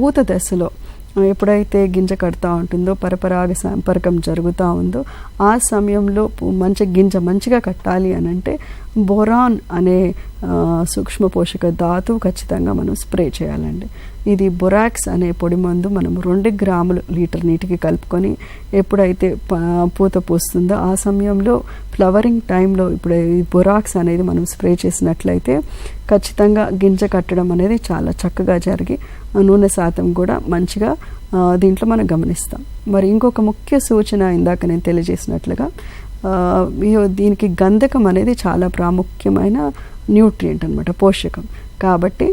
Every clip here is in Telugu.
పూత దశలో ఎప్పుడైతే గింజ కడతా ఉంటుందో పరపరాగ సంపర్కం జరుగుతూ ఉందో ఆ సమయంలో మంచి గింజ మంచిగా కట్టాలి అని అంటే బొరాన్ అనే సూక్ష్మ పోషక ధాతువు ఖచ్చితంగా మనం స్ప్రే చేయాలండి. ఇది బొరాక్స్ అనే పొడి మందు మనం రెండు గ్రాములు లీటర్ నీటికి కలుపుకొని ఎప్పుడైతే ప- పూత పూస్తుందో ఆ సమయంలో ఫ్లవరింగ్ టైంలో ఇప్పుడు ఈ బొరాక్స్ అనేది మనం స్ప్రే చేసినట్లయితే ఖచ్చితంగా గింజ కట్టడం అనేది చాలా చక్కగా జరిగి ఆ నూనె శాతం కూడా మంచిగా దీంట్లో మనం గమనిస్తాం. మరి ఇంకొక ముఖ్య సూచన ఇందాక నేను తెలియజేసినట్లుగా దీనికి గంధకం అనేది చాలా ప్రాముఖ్యమైన న్యూట్రియంట్ అనమాట పోషకం. కాబట్టి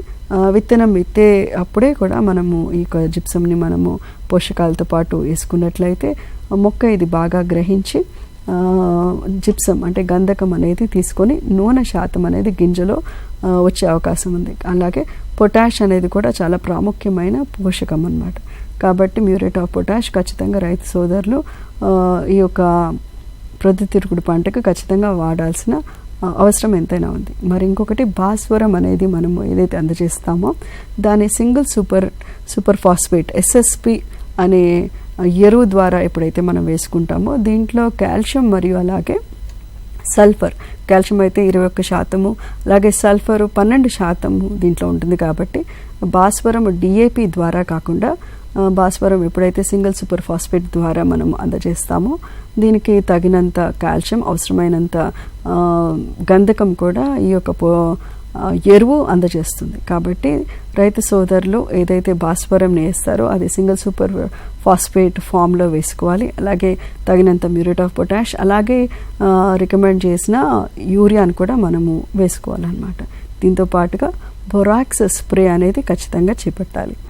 విత్తనం విత్తే అప్పుడే కూడా మనము ఈ జిప్సంని మనము పోషకాలతో పాటు వేసుకున్నట్లయితే మొక్క ఇది బాగా గ్రహించి జిప్సం అంటే గంధకం అనేది తీసుకొని నూనె శాతం అనేది గింజలో వచ్చే అవకాశం ఉంది. అలాగే పొటాష్ అనేది కూడా చాలా ప్రాముఖ్యమైన పోషకం అన్నమాట. కాబట్టి మ్యూరేట్ ఆఫ్ పొటాష్ ఖచ్చితంగా రైతు సోదరులు ఈ యొక్క ప్రొద్దుతిరుగుడు పంటకు ఖచ్చితంగా వాడాల్సిన అవసరం ఎంతైనా ఉంది. మరి ఇంకొకటి భాస్వరం అనేది మనము ఏదైతే అందజేస్తామో దాని single super super phosphate SSP అనే ఎరువు ద్వారా ఎప్పుడైతే మనం వేసుకుంటామో దీంట్లో కాల్షియం మరియు అలాగే సల్ఫర్. కాల్షియం అయితే ఇరవై ఒక్క శాతము అలాగే సల్ఫర్ పన్నెండు శాతము దీంట్లో ఉంటుంది కాబట్టి భాస్వరం డిఏపి ద్వారా కాకుండా భాస్వరం ఎప్పుడైతే సింగిల్ సూపర్ ఫాస్ఫేట్ ద్వారా మనం అందజేస్తామో దీనికి తగినంత కాల్షియం అవసరమైనంత గంధకం కూడా ఈ యొక్క పో ఎరువు అందజేస్తుంది. కాబట్టి రైతు సోదరులు ఏదైతే భాస్వరం వేస్తారో అది సింగిల్ సూపర్ ఫాస్ఫేట్ ఫామ్లో వేసుకోవాలి. అలాగే తగినంత మ్యూరేట్ ఆఫ్ పొటాష్ అలాగే రికమెండ్ చేసిన యూరియాను కూడా మనము వేసుకోవాలన్నమాట. దీంతో పాటుగా బొరాక్స్ స్ప్రే అనేది ఖచ్చితంగా చేపట్టాలి.